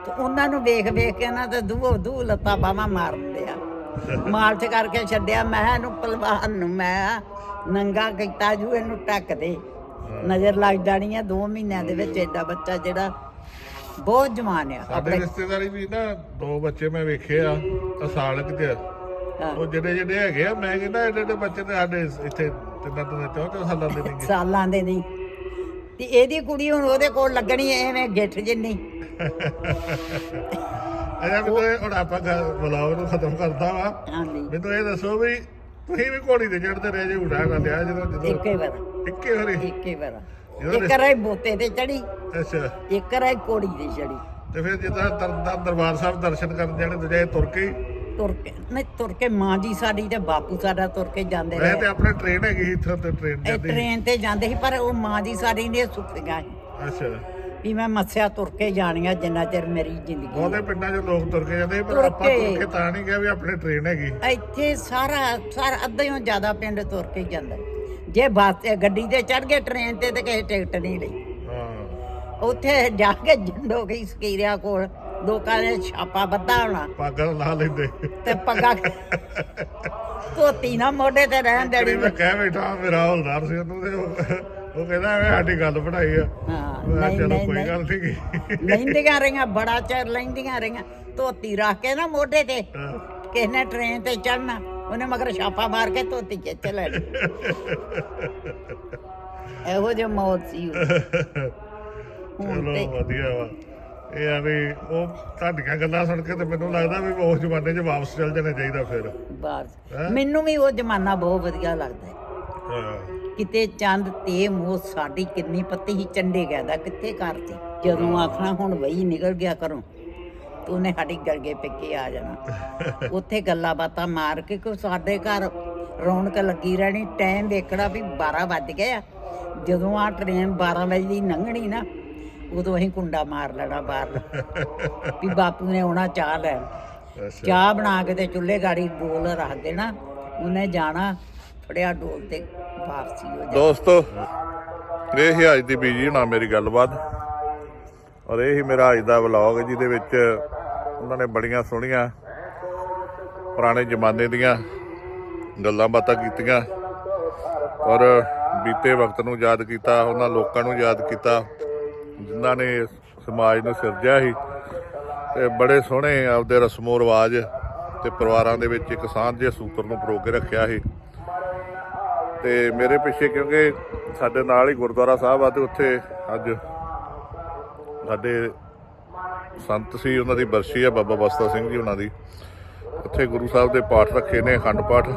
ਤੇ ਉਹਨਾਂ ਨੂੰ ਵੇਖ ਵੇਖ ਕੇ ਨਾ ਤੇ ਦੂਹੋ ਦੂ ਲੱਤਾਂ ਬਾਹਾਂ ਮਾਰਨ ਦਿਆ। ਮਾਰਚ ਕਰਕੇ ਛੱਡਿਆ। ਮੈਂ ਇਹਨੂੰ ਪਹਿਲਵਾਨ ਨੂੰ ਮੈਂ ਨੰਗਾ ਕੀਤਾ ਜੂ ਇਹਨੂੰ ਟੱਕ ਦੇ। ਨਜ਼ਰ ਲੱਗ ਜਾਣੀ ਆ 2 ਮਹੀਨਿਆਂ ਦੇ ਵਿੱਚ ਐਡਾ ਬੱਚਾ ਜਿਹੜਾ ਬਹੁਤ ਜਵਾਨ ਆ। ਸਾਡੇ ਆਪਣੇ ਰਿਸ਼ਤੇਦਾਰੀ ਵੀ ਨਾ ਦੋ ਬੱਚੇ ਮੈਂ ਵੇਖੇ ਆ ਅਸਾਲਕ ਹਾਂ। ਉਹ ਜਿਹੜੇ ਜਿਹੜੇ ਹੈਗੇ ਆ ਮੈਂ ਕਹਿੰਦਾ ਏਡੇ ਏਡੇ ਬੱਚੇ ਤੇ ਸਾਡੇ ਇੱਥੇ ਤਿੰਨਾਂ ਤੋਂ ਚੌਂ ਚੌਂ ਸਾਲਾਂ ਦੇ ਨੇਗੇ ਸਾਲਾਂ ਦੇ ਨਹੀਂ। ਤੇ ਇਹਦੀ ਕੁੜੀ ਹੁਣ ਉਹਦੇ ਕੋਲ ਲੱਗਣੀ ਐਵੇਂ ਗਿੱਠ ਜਿੰਨੀ। ਅਜਾ ਵੀ ਤੇ ਹੁਣ ਆਪਾਂ ਬੁਲਾਓ ਨੂੰ ਖਤਮ ਕਰਦਾ ਵਾ। ਮੈਨੂੰ ਇਹ ਦੱਸੋ ਵੀ ਤੁਸੀਂ ਵੀ ਘੋੜੀ ਤੇ ਚੜਦੇ ਰਹੇ ਜੇ ਉਡਾ ਕਰ ਲਿਆ ਜਦੋਂ ਜਦੋਂ ਇੱਕੇ ਵਾਰ। ਇੱਕੇ ਵਾਰੀ? ਇੱਕੇ ਵਾਰ। ਇੱਕ ਰਾਈ ਬੋਤੇ ਤੇ ਚੜੀ ਅੱਛਾ। ਇੱਕ ਰਾਈ ਕੋੜੀ ਤੇ ਚੜੀ ਤੇ ਫਿਰ ਜਿੱਦਾਂ ਦਰਬਾਰ ਸਾਹਿਬ ਦਰਸ਼ਨ ਕਰਨ ਜਾਣੇ ਦੂਜੇ ਤੁਰ ਕੇ ਹੀ। ਤੁਰ ਕੇ ਨਹੀਂ ਤੁਰ ਕੇ ਮਾਂ ਜੀ ਸਾਡੀ ਤੇ ਬਾਪੂ ਸਾਡਾ ਤੁਰ ਕੇ ਜਾਂਦੇ ਮੈਂ ਤੇ ਰਹੇ ਆਪਣੇ ਟ੍ਰੇਨ ਹੈਗੀ ਸੀ ਇੱਥੋਂ ਤੇ ਟ੍ਰੇਨ ਇਹ ਜਾਂਦੀ ਸੀ। ਟ੍ਰੇਨ ਤੇ ਜਾਂਦੇ ਸੀ ਪਰ ਉਹ ਮਾਂ ਜੀ ਸਾਡੀ ਨੇ ਸੁੱਖੀਆਂ ਸੀ। ਅੱਛਾ। ਵੀ ਮੈਂ ਮੱਸਿਆ ਤੁਰ ਕੇ ਜਾਣੀਆਂ ਜਿੰਨਾ ਚਿਰ ਮੇਰੀ ਜ਼ਿੰਦਗੀ ਬਹੁਤੇ ਪਿੰਡਾਂ 'ਚ ਲੋਕ ਤੁਰ ਕੇ ਜਾਂਦੇ ਸੀ, ਪਰ ਤੁਰ ਆਪਾਂ ਤੁਰ ਕੇ। ਕੇ ਤਾਂ ਨਹੀਂ ਗਿਆ ਵੀ ਆਪਣੇ ਟ੍ਰੇਨ ਹੈਗੀ। ਇੱਥੇ ਸਾਰਾ ਸਾਰਾ ਅੱਧਾ ਹੀ ਜ਼ਿਆਦਾ ਪਿੰਡ ਤੁਰ ਕੇ ਜਾਂਦਾ। ਜੇ ਬੱਸ ਤੇ ਗੱਡੀ ਤੇ ਚੜ ਗਏ ਟ੍ਰੇਨ ਤੇ ਤੇ ਕਿਸੇ ਟਿਕਟ ਨਹੀਂ ਲਈ। ਹਾਂ। ਉੱਥੇ ਜਾ ਕੇ ਜੰਡੋ ਗਈ ਸਕੀਰਿਆ ਕੋਲ। ਲੋਕਾਂ ਨੇ ਛਾਪਾ ਬੱਧਾ ਹੋਣਾ। ਪੱਗ ਲਾ ਲੈਂਦੇ। ਤੇ ਪੱਗਾਂ ਧੋਤੀ ਨਾ ਮੋਢੇ ਤੇ ਰਹਿਣ ਦੇਣੀ। ਮੈਂ ਕਹਿ ਬੈਠਾ ਮੇਰਾ ਹੌਲਦਾਰ ਸੀ ਉਹਨੂੰ ਤੇ ਉਹ ਉਹ ਕਹਿੰਦਾ ਐਵੇਂ ਸਾਡੀ ਗੱਲ ਬਣਾਈ ਆ। ਹਾਂ ਮੈਂ ਨਹੀਂ ਕਿਹਾ ਚਲੋ ਨਹੀਂ ਕੋਈ ਨਹੀਂ। ਗੱਲ ਨਹੀਂ। ਲੈਂਦੀਆਂ ਰਹੀਆਂ ਬੜਾ ਚਿਰ ਲੈਂਦੀਆਂ ਰਹੀਆਂ। ਧੋਤੀ ਰੱਖ ਕੇ ਨਾ ਮੋਢੇ ਤੇ ਕਿਸੇ ਨੇ ਟ੍ਰੇਨ ਤੇ ਚੜਨਾ ਉਹਨੇ ਮਗਰ ਛਾਪਾ ਮਾਰ ਕੇ ਧੋਤੀ ਖਿੱਚ ਲੈਣੀ ਇਹੋ ਜਿਹੀ ਮੌਤ ਸੀ। ਉਹ। ਹੁਣ ਚਲੋ ਤੇ ਵਧੀਆ ਵਾ। ਇਹ ਆ ਵੀ ਉਹ ਤੁਹਾਡੀਆਂ ਗੱਲਾਂ ਸੁਣ ਕੇ ਤੇ ਮੈਨੂੰ ਲੱਗਦਾ ਵੀ ਉਸ ਜ਼ਮਾਨੇ 'ਚ ਵਾਪਸ ਚੱਲ ਜਾਣਾ ਚਾਹੀਦਾ ਫਿਰ? ਮੈਨੂੰ ਵੀ ਉਹ ਜ਼ਮਾਨਾ ਬਹੁਤ ਵਧੀਆ ਲੱਗਦਾ ਹੈ। ਕਿਤੇ ਚੰਦ ਤੇ ਮੋਹ ਸਾਡੀ ਕਿੰਨੀ ਪੱਤੀ ਹੀ ਚੰਡੇ ਗਿਆ ਕਿੱਥੇ ਸੀ? ਜਦੋਂ ਆਖਣਾ ਹੁਣ ਵਹੀ ਨਿਕਲ ਗਿਆ ਕਰੋ ਤੂੰ ਨੇ ਸਾਡੀ ਗਲਗੇ ਪਿੱਕੇ ਆ ਜਾਣਾ। <laughs> ਉੱਥੇ ਗੱਲਾਂ ਬਾਤਾਂ ਮਾਰ ਕੇ ਕੋ ਸਾਡੇ ਘਰ ਰੌਣਕ ਲੱਗੀ ਰਹਿਣੀ। ਟਾਈਮ ਵੇਖਣਾ ਵੀ 12 ਵੱਜ ਗਏ ਆ। ਜਦੋਂ ਆ ਟ੍ਰੇਨ 12 ਵਜੇ ਦੀ ਲੰਘਣੀ ਨਾ ਉਦੋਂ ਅਸੀਂ ਕੁੰਡਾ ਮਾਰ ਲੈਣਾ ਬਾਹਰ। <laughs> ਵੀ ਬਾਪੂ ਨੇ ਆਉਣਾ ਚਾਹ ਅੱਛਾ। ਚਾਹ ਬਣਾ ਕੇ ਤੇ ਚੁੱਲ੍ਹੇ ਗਾੜੀ ਡੋਲ ਰੱਖ ਦੇਣਾ। ਉਹਨੇ ਜਾਣਾ ਫੜਿਆ ਡੋਲ ਤੇ ਵਾਪਸੀ ਹੋ ਜਾ ਦੋਸਤੋ ਇਹ ਹੀ ਅੱਜ ਦੀ ਬੀਜੀ ਹੋਣਾ ਮੇਰੀ ਗੱਲਬਾਤ। ਔਰ ਇਹ ਹੀ ਮੇਰਾ ਅੱਜ ਦਾ ਵਲੌਗ ਜਿਹਦੇ ਵਿੱਚ ਉਹਨਾਂ ਨੇ ਬੜੀਆਂ ਸੋਹਣੀਆਂ ਪੁਰਾਣੇ ਜ਼ਮਾਨੇ ਦੀਆਂ ਗੱਲਾਂ ਬਾਤਾਂ ਕੀਤੀਆਂ। ਔਰ ਬੀਤੇ ਵਕਤ ਨੂੰ ਯਾਦ ਕੀਤਾ ਉਹਨਾਂ ਲੋਕਾਂ ਨੂੰ ਯਾਦ ਕੀਤਾ। ਜਿਨ੍ਹਾਂ ਨੇ ਸਮਾਜ ਨੂੰ ਸਿਰਜਿਆ ਸੀ ਤੇ ਬੜੇ ਸੋਹਣੇ ਆਪਦੇ ਰਸਮੋ ਰਿਵਾਜ ਤੇ ਪਰਿਵਾਰਾਂ ਦੇ ਵਿੱਚ ਇੱਕ ਸਾਂਝ ਸਾਂਝੇ ਸੂਤਰ ਨੂੰ ਪਰੋ ਕੇ ਰੱਖਿਆ ਸੀ। ਤੇ ਮੇਰੇ ਪਿੱਛੇ ਕਿਉਂਕਿ ਸਾਡੇ ਨਾਲ ਹੀ ਗੁਰਦੁਆਰਾ ਸਾਹਿਬ ਆ ਤੇ ਉੱਥੇ ਅੱਜ ਸਾਡੇ ਸੰਤ ਸੀ, ਉਹਨਾਂ ਦੀ ਬਰਸ਼ੀ ਆ, ਬਾਬਾ ਬਸਤਾ ਸਿੰਘ ਜੀ ਉਹਨਾਂ ਦੀ। ਉੱਥੇ ਗੁਰੂ ਸਾਹਿਬ ਦੇ ਪਾਠ ਰੱਖੇ ਨੇ, ਅਖੰਡ ਪਾਠ।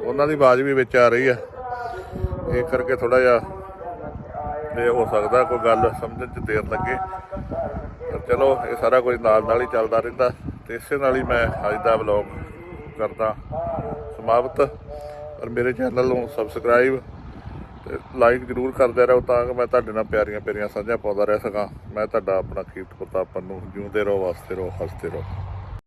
ਉਹਨਾਂ ਦੀ ਆਵਾਜ਼ ਵੀ ਵਿੱਚ ਆ ਰਹੀ ਆ। ਇਹ ਕਰਕੇ ਥੋੜਾ ਜਿਹਾ ਇਹ ਹੋ ਸਕਦਾ, ਕੋਈ ਗੱਲ ਸਮਝਣ ਚ ਦੇਰ ਲੱਗੇ। ਪਰ ਚਲੋ, ਇਹ ਸਾਰਾ ਕੁਝ ਨਾਲ ਨਾਲ ਹੀ ਚੱਲਦਾ ਰਹਿੰਦਾ। ਤੇ ਇਸੇ ਨਾਲ ਹੀ ਮੈਂ ਅੱਜ ਦਾ ਵਲੌਗ ਕਰਦਾ ਸਮਾਪਤ। ਔਰ ਮੇਰੇ ਚੈਨਲ ਨੂੰ ਸਬਸਕ੍ਰਾਈਬ ਤੇ ਲਾਈਕ ਜਰੂਰ ਕਰਦੇ ਰਹੋ ਤਾਂ ਕਿ ਮੈਂ ਤੁਹਾਡੇ ਨਾਲ ਪਿਆਰੀਆਂ ਪਿਆਰੀਆਂ ਸਾਂਝਾਂ ਪਾਉਂਦਾ ਰਹਿ ਸਕਾਂ। ਮੈਂ ਤੁਹਾਡਾ ਆਪਣਾ ਕੀਰਤ ਪ੍ਰਤਾਪ ਨੂੰ ਜਿਉਂਦੇ ਰਹੋ ਵਸਦੇ ਰਹੋ, ਹੱਸਦੇ ਰਹੋ।